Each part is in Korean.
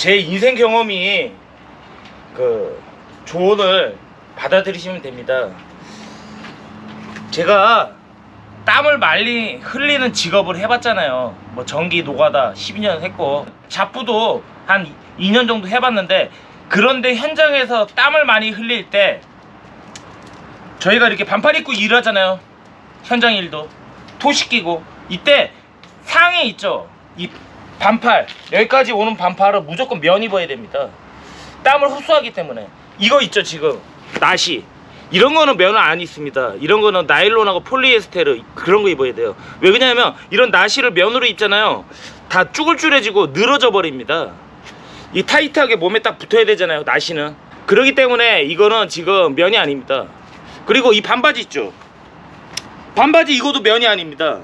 제 인생 경험이 그 조언을 받아들이시면 됩니다. 제가 땀을 많이 흘리는 직업을 해봤잖아요. 뭐 전기 노가다 12년 했고 잡부도 한 2년 정도 해봤는데 그런데 현장에서 땀을 많이 흘릴 때 저희가 이렇게 반팔 입고 일하잖아요. 현장 일도 토시 끼고 이때 상의 있죠. 이 반팔 여기까지 오는 반팔은 무조건 면 입어야 됩니다. 땀을 흡수하기 때문에 이거 있죠 지금 나시 이런 거는 면은 안 있습니다. 이런 거는 나일론하고 폴리에스테르 그런 거 입어야 돼요. 왜 그러냐면 이런 나시를 면으로 입잖아요. 다 쭈글쭈글해지고 늘어져 버립니다. 이 타이트하게 몸에 딱 붙어야 되잖아요. 나시는 그러기 때문에 이거는 지금 면이 아닙니다. 그리고 이 반바지 있죠. 반바지 이것도 면이 아닙니다.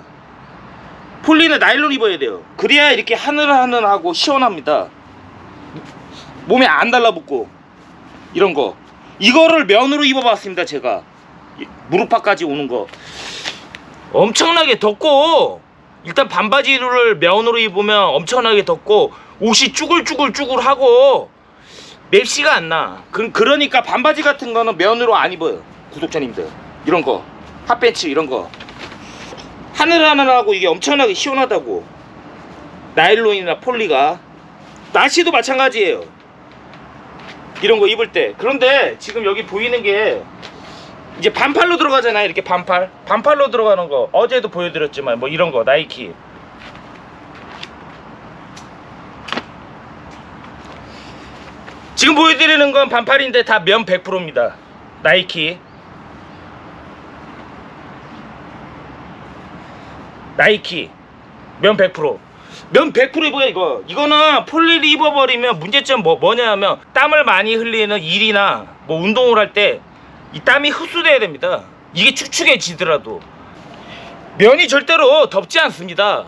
폴리는 나일론 입어야 돼요. 그래야 이렇게 하늘하늘하고 시원합니다. 몸에 안 달라붙고 이런 거. 이거를 면으로 입어봤습니다 제가. 이- 무릎팍까지 오는 거. 엄청나게 덥고 일단 반바지를 면으로 입으면 엄청나게 덥고 옷이 쭈글쭈글쭈글하고 맵시가 안 나. 그, 그러니까 반바지 같은 거는 면으로 안 입어요. 구독자님들. 이런 거. 핫팬츠 이런 거 하늘하늘하고 이게 엄청나게 시원하다고. 나일론이나 폴리가 나시도 마찬가지예요. 이런 거 입을 때. 그런데 지금 여기 보이는 게 이제 반팔로 들어가잖아요 이렇게 반팔. 반팔로 들어가는 거 어제도 보여드렸지만 뭐 이런 거 나이키. 지금 보여드리는 건 반팔인데 다 면 100%입니다. 나이키 나이키 면 100%. 면 100% 입어요 이거. 이거는 폴리를 입어버리면 문제점 뭐 뭐냐면 땀을 많이 흘리는 일이나 뭐 운동을 할 때 이 땀이 흡수돼야 됩니다. 이게 축축해지더라도 면이 절대로 덥지 않습니다.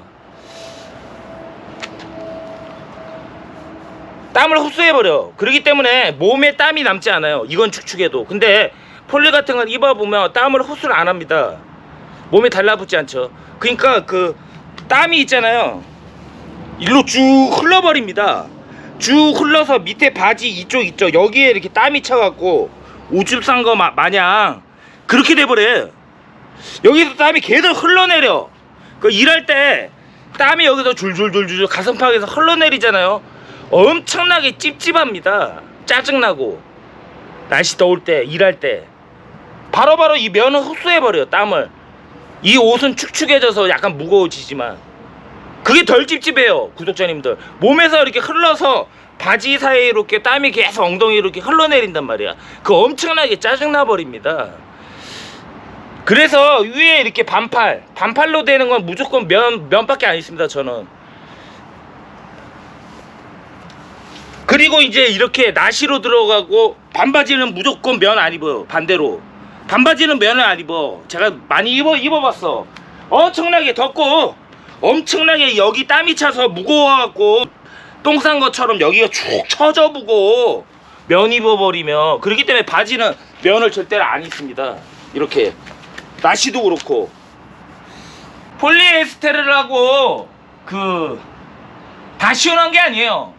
땀을 흡수해버려. 그렇기 때문에 몸에 땀이 남지 않아요. 이건 축축해도. 근데 폴리 같은 건 입어보면 땀을 흡수를 안 합니다. 몸에 달라붙지 않죠. 그러니까 그 땀이 있잖아요. 일로 쭉 흘러버립니다. 쭉 흘러서 밑에 바지 이쪽 있죠. 여기에 이렇게 땀이 차갖고 오줌 싼 거 마냥 그렇게 돼버려요. 여기서 땀이 계속 흘러내려. 그 일할 때 땀이 여기서 줄줄줄줄 가슴팍에서 흘러내리잖아요. 엄청나게 찝찝합니다. 짜증나고 날씨 더울 때 일할 때 바로바로 이 면을 흡수해버려요 땀을. 이 옷은 축축해져서 약간 무거워지지만 그게 덜 찝찝해요 구독자님들. 몸에서 이렇게 흘러서 바지 사이에 이렇게 땀이 계속 엉덩이로 이렇게 흘러내린단 말이야. 그 엄청나게 짜증나 버립니다. 그래서 위에 이렇게 반팔 반팔로 되는 건 무조건 면 면밖에 안 있습니다 저는. 그리고 이제 이렇게 나시로 들어가고 반바지는 무조건 면 안 입어요 반대로 반바지는 면을 안 입어. 제가 많이 입어 입어봤어. 엄청나게 덥고 엄청나게 여기 땀이 차서 무거워갖고 똥 싼 것처럼 여기가 축 처져보고 면 입어버리면 그렇기 때문에 바지는 면을 절대로 안 입습니다. 이렇게. 나시도 그렇고. 폴리에스테르라고 그다 시원한 게 아니에요.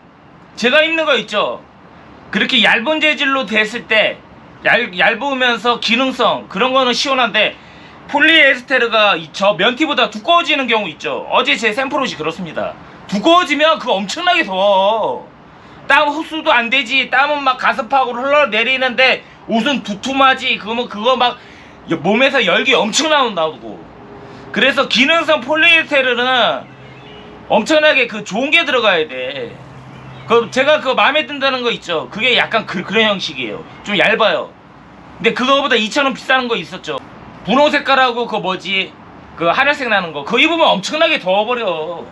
제가 입는 거 있죠? 그렇게 얇은 재질로 됐을 때 얇, 얇으면서 기능성 그런 거는 시원한데 폴리에스테르가 이- 저 면티보다 두꺼워지는 경우 있죠. 어제 제 샘플 옷이 그렇습니다. 두꺼워지면 그거 엄청나게 더워. 땀 흡수도 안 되지. 땀은 막 가슴팍으로 흘러내리는데 옷은 두툼하지. 그러면 그거 막 여- 몸에서 열기 엄청 나온다고. 그래서 기능성 폴리에스테르는 엄청나게 그 좋은 게 들어가야 돼 그 제가 그 마음에 든다는 거 있죠. 그게 약간 그, 그런 형식이에요. 좀 얇아요. 근데 그거보다 2,000원 비싼 거 있었죠. 분홍 색깔하고 그 뭐지? 그 하늘색 나는 거. 그거 입으면 엄청나게 더워버려.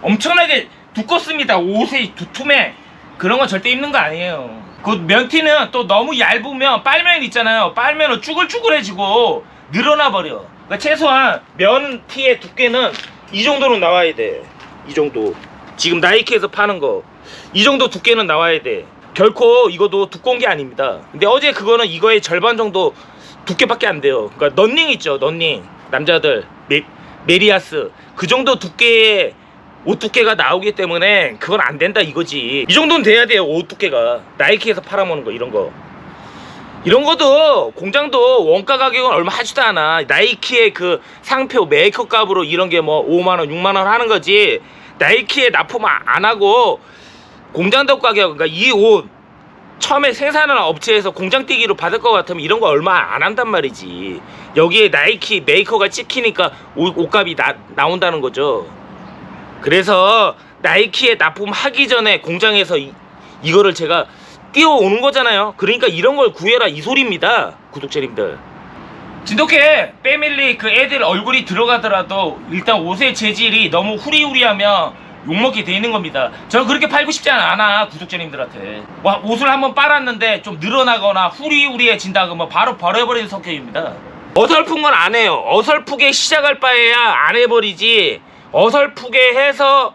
엄청나게 두껍습니다. 옷이 두툼해. 그런 거 절대 입는 거 아니에요. 그 면티는 또 너무 얇으면 빨면 있잖아요. 빨면은 쭈글쭈글해지고 늘어나 버려. 그러니까 최소한 면티의 두께는 이 정도로 나와야 돼. 이 정도. 지금 나이키에서 파는 거. 이 정도 두께는 나와야 돼. 결코 이것도 두꺼운 게 아닙니다. 근데 어제 그거는 이거의 절반 정도 두께밖에 안 돼요. 그러니까 넌닝 있죠, 넌닝. 남자들 메, 메리아스 그 정도 두께의 옷 두께가 나오기 때문에 그건 안 된다 이거지 이 정도는 돼야 돼요 옷 두께가 나이키에서 팔아먹는 거 이런 거 이런 것도 공장도 원가 가격은 얼마 하지도 않아 나이키의 그 상표 메이커 값으로 이런 게 뭐 5만원 6만원 하는 거지 나이키에 납품 안 하고 공장도 가격 그러니까 이 옷 처음에 생산하는 업체에서 공장 뛰기로 받을 것 같으면 이런 거 얼마 안 한단 말이지. 여기에 나이키 메이커가 찍히니까 옷, 옷값이 나, 나온다는 거죠. 그래서 나이키에 납품하기 전에 공장에서 이, 이거를 제가 띄워오는 거잖아요. 그러니까 이런 걸 구해라 이 소리입니다 구독자님들 진돗개 패밀리 그 애들 얼굴이 들어가더라도 일단 옷의 재질이 너무 후리후리하면 욕먹게 돼 있는 겁니다. 저는 그렇게 팔고 싶지 않아 구독자님들한테. 와 옷을 한번 빨았는데 좀 늘어나거나 후리후리해진다 그러면 바로 버려버리는 성격입니다. 어설픈 건 안 해요. 어설프게 시작할 바에야 안 해버리지. 어설프게 해서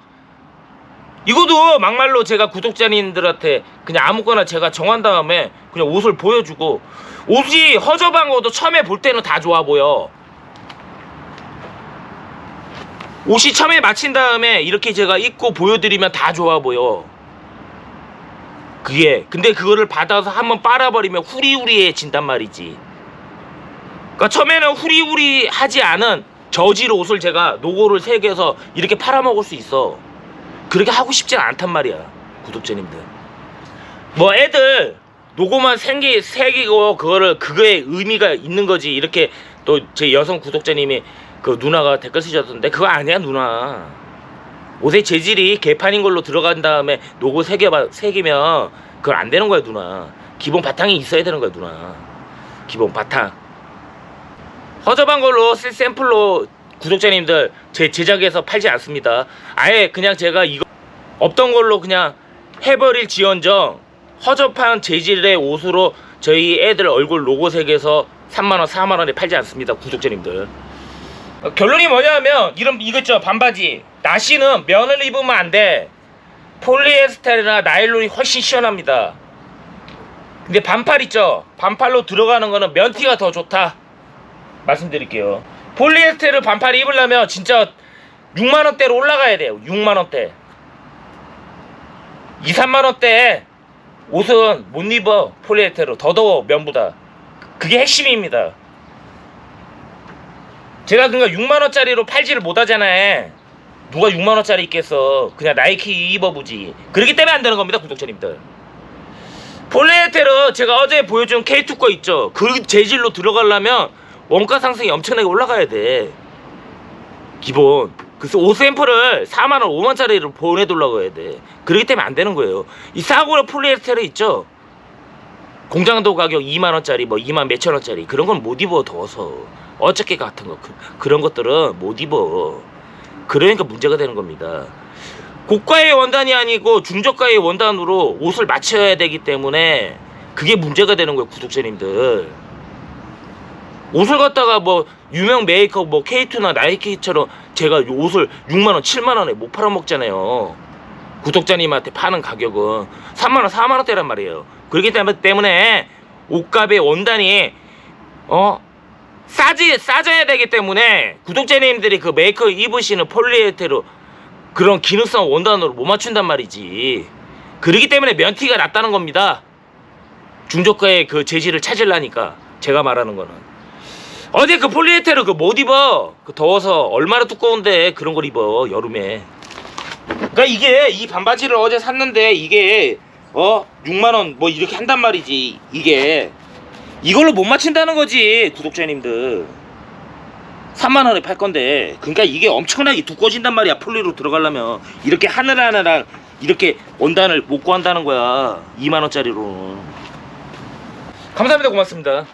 이것도 막말로 제가 구독자님들한테 그냥 아무거나 제가 정한 다음에 그냥 옷을 보여주고 옷이 허접한 것도 처음에 볼 때는 다 좋아 보여. 옷이 처음에 맞힌 다음에 이렇게 제가 입고 보여드리면 다 좋아 보여. 그게 근데 그거를 받아서 한번 빨아버리면 후리후리해진단 말이지. 그러니까 처음에는 후리후리하지 않은 저질 옷을 제가 노고를 새겨서 이렇게 팔아먹을 수 있어 그렇게 하고 싶지 않단 말이야 구독자님들. 뭐 애들 노고만 생기 새기고 그거를 그거에 의미가 있는 거지. 이렇게 또 제 여성 구독자님이 그 누나가 댓글 쓰셨던데 그거 아니야 누나. 옷의 재질이 개판인 걸로 들어간 다음에 노고 새겨 새기면 그건 안 되는 거야 누나. 기본 바탕이 있어야 되는 거야 누나. 기본 바탕. 허접한 걸로 쓸 샘플로 구독자님들 제 제작에서 팔지 않습니다. 아예 그냥 제가 이거 없던 걸로 그냥 해버릴 지언정 허접한 재질의 옷으로 저희 애들 얼굴 로고 색에서 3만원 4만원에 팔지 않습니다 구독자님들. 어, 결론이 뭐냐면 이런 이거 있죠 반바지. 나시는 면을 입으면 안 돼. 폴리에스테르나 나일론이 훨씬 시원합니다. 근데 반팔 있죠? 반팔로 들어가는 거는 면티가 더 좋다. 말씀드릴게요. 폴리에스테르 반팔 입으려면 진짜 6만 원대로 올라가야 돼요. 6만 원대. 2, 3만 원대 옷은 못 입어. 폴리에스테르 더더워 면보다. 그게 핵심입니다. 제가 그러니까 6만 원짜리로 팔지를 못하잖아요. 누가 6만 원짜리 입겠어. 그냥 나이키 입어보지. 그렇기 때문에 안 되는 겁니다, 구독자님들. 폴리에스테르 제가 어제 보여준 K2 거 있죠. 그 재질로 들어가려면 원가 상승이 엄청나게 올라가야 돼. 기본. 그래서 옷 샘플을 4만원, 5만짜리로 보내달라고 해야 돼. 그렇기 때문에 안 되는 거예요. 이 싸구려 폴리에스테르 있죠? 공장도 가격 2만원짜리, 뭐 2만 몇천원짜리. 그런 건 못 입어, 더워서. 어저께 같은 거. 그, 런 것들은 못 입어. 그러니까 문제가 되는 겁니다. 고가의 원단이 아니고 중저가의 원단으로 옷을 맞춰야 되기 때문에 그게 문제가 되는 거예요, 구독자님들. 옷을 갖다가 뭐 유명 메이커 뭐 K2나 나이키처럼 제가 옷을 6만원 7만원에 못 팔아먹잖아요. 구독자님한테 파는 가격은 3만원 4만원대란 말이에요. 그렇기 때문에- 옷값의 원단이 어? 싸지 싸져야 되기 때문에 구독자님들이 그 메이커 입으시는 폴리에스테르 그런 기능성 원단으로 못 맞춘단 말이지. 그러기 때문에 면티가 낫다는 겁니다. 중저가의 그 재질을 찾으려니까 제가 말하는 거는 어제 그 폴리에테르 그 못 입어. 그 더워서 얼마나 두꺼운데 그런 걸 입어 여름에. 그러니까 이게 이 반바지를 어제 샀는데 이게 어 6만 원 뭐 이렇게 한단 말이지 이게. 이걸로 못 맞춘다는 거지 구독자님들. 3만 원에 팔 건데. 그러니까 이게 엄청나게 두꺼워진단 말이야 폴리로 들어가려면. 이렇게 하늘하늘한 이렇게 원단을 못 구한다는 거야 2만 원짜리로. 감사합니다. 고맙습니다